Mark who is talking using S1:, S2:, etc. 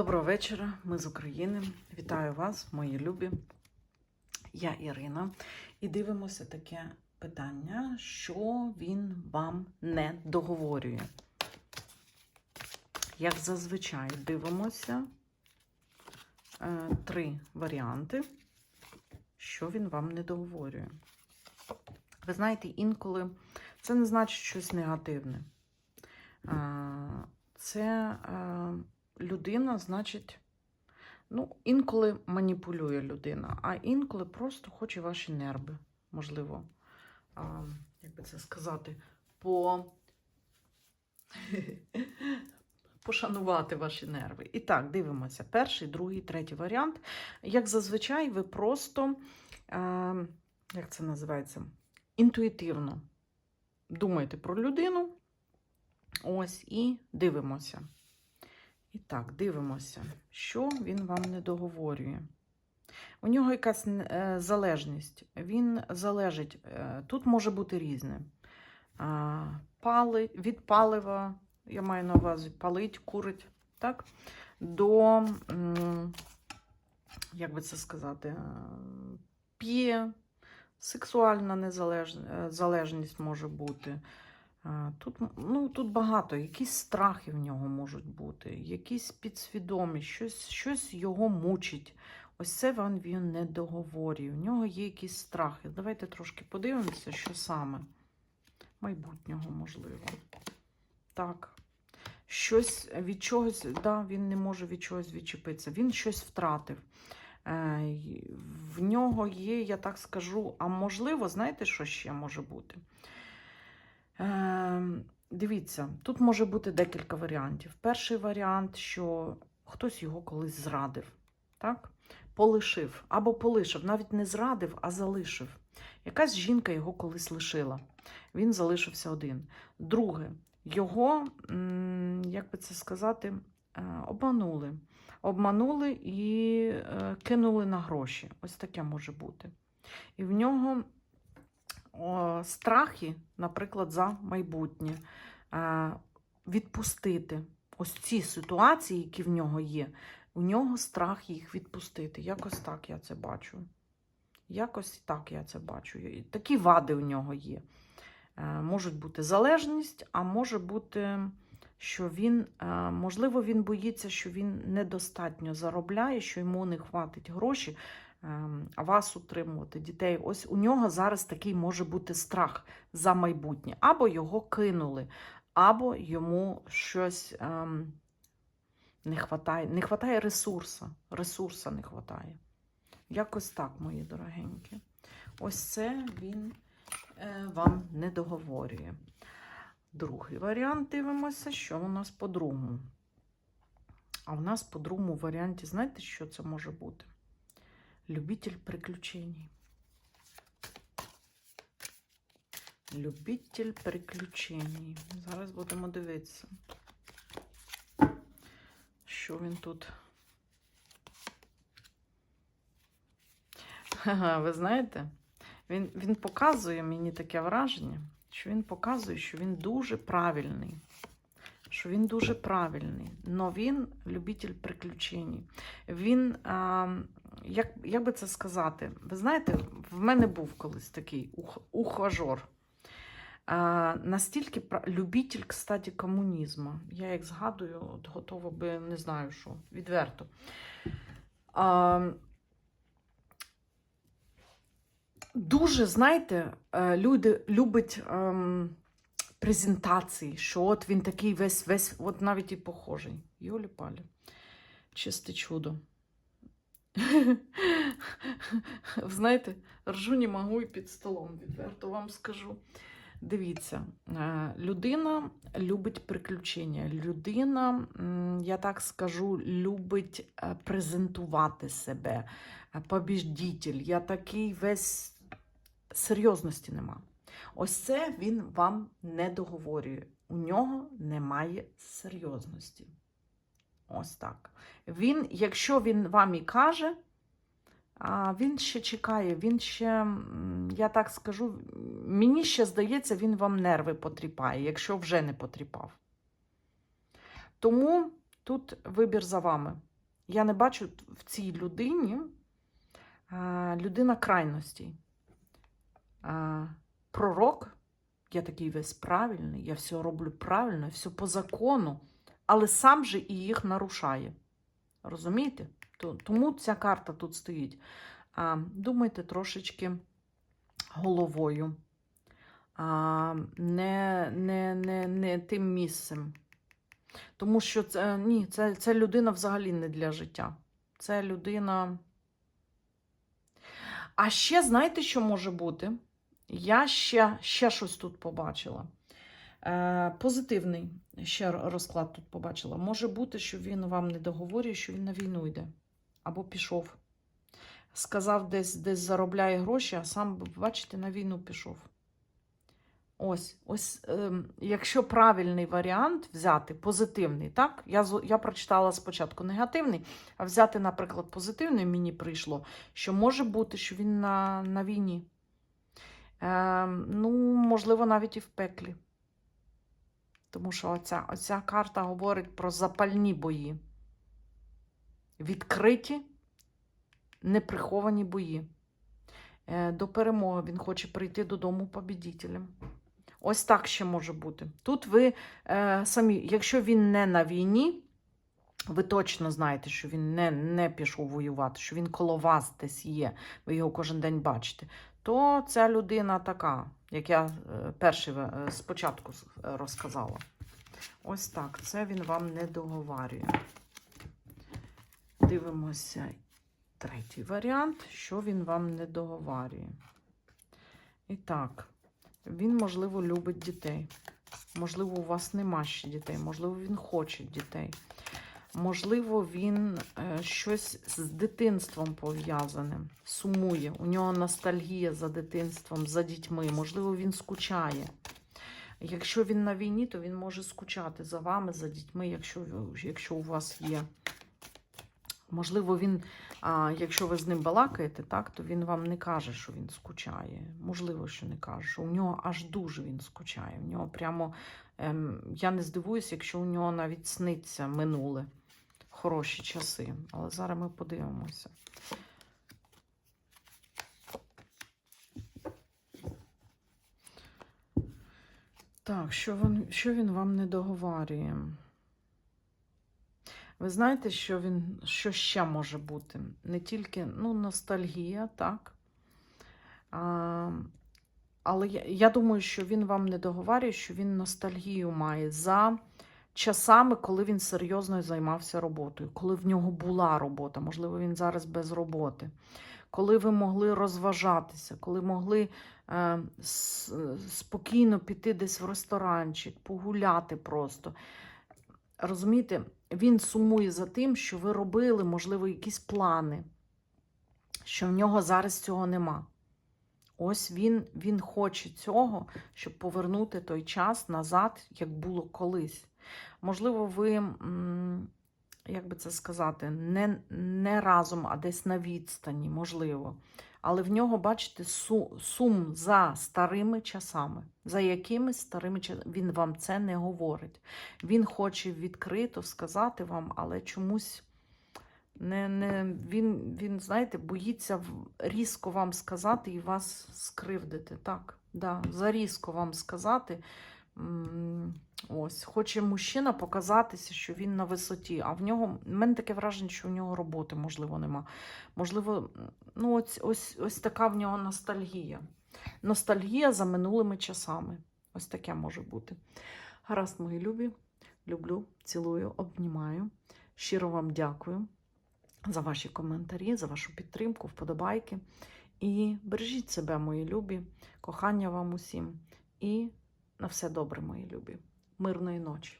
S1: Доброго вечора, ми з України. Вітаю вас, мої любі. Я Ірина. І дивимося таке питання, що він вам не договорює. Як зазвичай дивимося е, три варіанти, що він вам не договорює. Ви знаєте, інколи це не значить щось негативне. Е, Це е, людина, значить, ну, інколи маніпулює людина, а інколи просто хоче ваші нерви, можливо, а, як би це сказати, по... пошанувати ваші нерви. І так, дивимося. Перший, другий, третій варіант. Як зазвичай, ви просто, е, як це називається, інтуїтивно думаєте про людину. Ось і дивимося. І так, дивимося, що він вам не договорює. У нього якась е, залежність. Він залежить, е, тут може бути різне. Пали, від палива, я маю на увазі палить, курить, так? До, як би це сказати, е, п'є, сексуальна незалежність може бути. Тут, ну, тут багато, якісь страхи в нього можуть бути, якісь підсвідомі, щось, щось його мучить. Ось це вам він не договорює. У нього є якісь страхи. Давайте трошки подивимося, що саме. Майбутнього, можливо. Так. Щось від чогось, да, він не може від чогось відчепитися. Він щось втратив. Е, В нього є, я так скажу, а можливо, знаєте, що ще може бути? Е, Дивіться, тут може бути декілька варіантів. Перший варіант, що хтось його колись зрадив, так? полишив або полишив, навіть не зрадив, а залишив. Якась жінка його колись лишила. Він залишився один. Друге, його, як би це сказати, е, обманули. Обманули і е, кинули на гроші. Ось таке може бути. І в нього страхи, наприклад, за майбутнє, е, відпустити ось ці ситуації, які в нього є, у нього страх їх відпустити. Якось так я це бачу. Якось так я це бачу. Такі вади у нього є. Е, Можуть бути залежність, а може бути, що він, е, можливо, він боїться, що він недостатньо заробляє, що йому не хватить гроші, вас утримувати, дітей. Ось у нього зараз такий може бути страх за майбутнє. Або його кинули, або йому щось ем, не хватає. Не хватає ресурсу. Ресурса не хватає. Якось так, мої дорогенькі. Ось це він е, вам не договорює. Другий варіант дивимося, що у нас по другому. А в нас по другому варіанті, знаєте, що це може бути? Любитель приключень. Любитель приключень. Зараз будемо дивитися, що він тут. Ви знаєте, він, він показує мені таке враження, що він показує, що він дуже правильний. Що він дуже правильний, але він любитель приключень. Він, а, як, як би це сказати, ви знаєте, в мене був колись такий ух, ухажор. А, настільки любитель, кстати, комунізму. Я як згадую, от готова би не знаю що, відверто. А, дуже, знаєте, е, люди любить ем, презентації, що от він такий весь, весь, от навіть і похожий. Йолі палі. Чисте чудо. Знаєте, ржу не можу і під столом, відверто вам скажу. Дивіться, е, людина любить приключення. Людина, я так скажу, любить е, презентувати себе. Е, Побіждітель. Я такий весь серйозності нема. Ось це він вам не договорює. У нього немає серйозності. Ось так. Він, якщо він вам і каже, він ще чекає, він ще, я так скажу, мені ще здається, він вам нерви потріпає, якщо вже не потріпав. Тому тут вибір за вами. Я не бачу в цій людині людина крайностей. Е, пророк, я такий весь правильний, я все роблю правильно, все по закону, але сам же і їх нарушає. Розумієте? Тому ця карта тут стоїть. Думайте трошечки головою, не, не, не, не тим місцем. Тому що це, ні, це, це людина взагалі не для життя. Це людина. А ще знаєте, що може бути? Я ще, ще щось тут побачила. Е, позитивний ще розклад тут побачила. Може бути, що він вам не договорює, що він на війну йде. Або пішов. Сказав, десь, десь заробляє гроші, а сам, бачите, на війну пішов. Ось, ось, ем, якщо правильний варіант взяти, позитивний, так? Я, я прочитала спочатку негативний, а взяти, наприклад, позитивний мені прийшло, що може бути, що він на, на війні. Ем, ну, можливо, навіть і в пеклі. Тому що оця, оця карта говорить про запальні бої. Відкриті, неприховані бої. Е, До перемоги він хоче прийти додому побідітелем. Ось так ще може бути. Тут ви е, самі, якщо він не на війні, ви точно знаєте, що він не, не пішов воювати, що він коло вас десь є, ви його кожен день бачите, то ця людина така, як я е, перший е, спочатку розказала. Ось так, це він вам не договарює. Дивимося третій варіант, що він вам не договарює. І так, він, можливо, любить дітей. Можливо, у вас нема ще дітей, можливо, він хоче дітей. Можливо, він е, щось з дитинством пов'язане, сумує. У нього ностальгія за дитинством, за дітьми. Можливо, він скучає. Якщо він на війні, то він може скучати за вами, за дітьми, якщо, якщо у вас є. Можливо, він, а, якщо ви з ним балакаєте, так, то він вам не каже, що він скучає. Можливо, що не каже, що у нього аж дуже він скучає. У нього прямо, ем, я не здивуюся, якщо у нього навіть сниться минуле хороші часи. Але зараз ми подивимося. Так, що він, що він вам не договарює? Ви знаєте, що він що ще може бути? Не тільки ну, ностальгія, так. А, але я, я думаю, що він вам не договарює, що він ностальгію має за часами, коли він серйозно займався роботою, коли в нього була робота, можливо, він зараз без роботи, коли ви могли розважатися, коли могли е, спокійно піти десь в ресторанчик, погуляти просто. Розумієте, він сумує за тим, що ви робили, можливо, якісь плани, що в нього зараз цього нема. Ось він, він хоче цього, щоб повернути той час назад, як було колись. Можливо, ви, як би це сказати, не, не разом, а десь на відстані, можливо. Але в нього, бачите, су- сум за старими часами. За якими старими часами він вам це не говорить. Він хоче відкрито сказати вам, але чомусь не, не, він, він, знаєте, боїться різко вам сказати і вас скривдити. Так, да, зарізко вам сказати. Ось, хоче мужчина показатися, що він на висоті, а в нього, в мене таке враження, що у нього роботи, можливо, нема. Можливо, ну ось, ось, ось така в нього ностальгія. Ностальгія за минулими часами. Ось таке може бути. Гаразд, мої любі. Люблю, цілую, обнімаю. Щиро вам дякую за ваші коментарі, за вашу підтримку, вподобайки. І бережіть себе, мої любі, кохання вам усім. І на все добре, мої любі. Мирної ночі.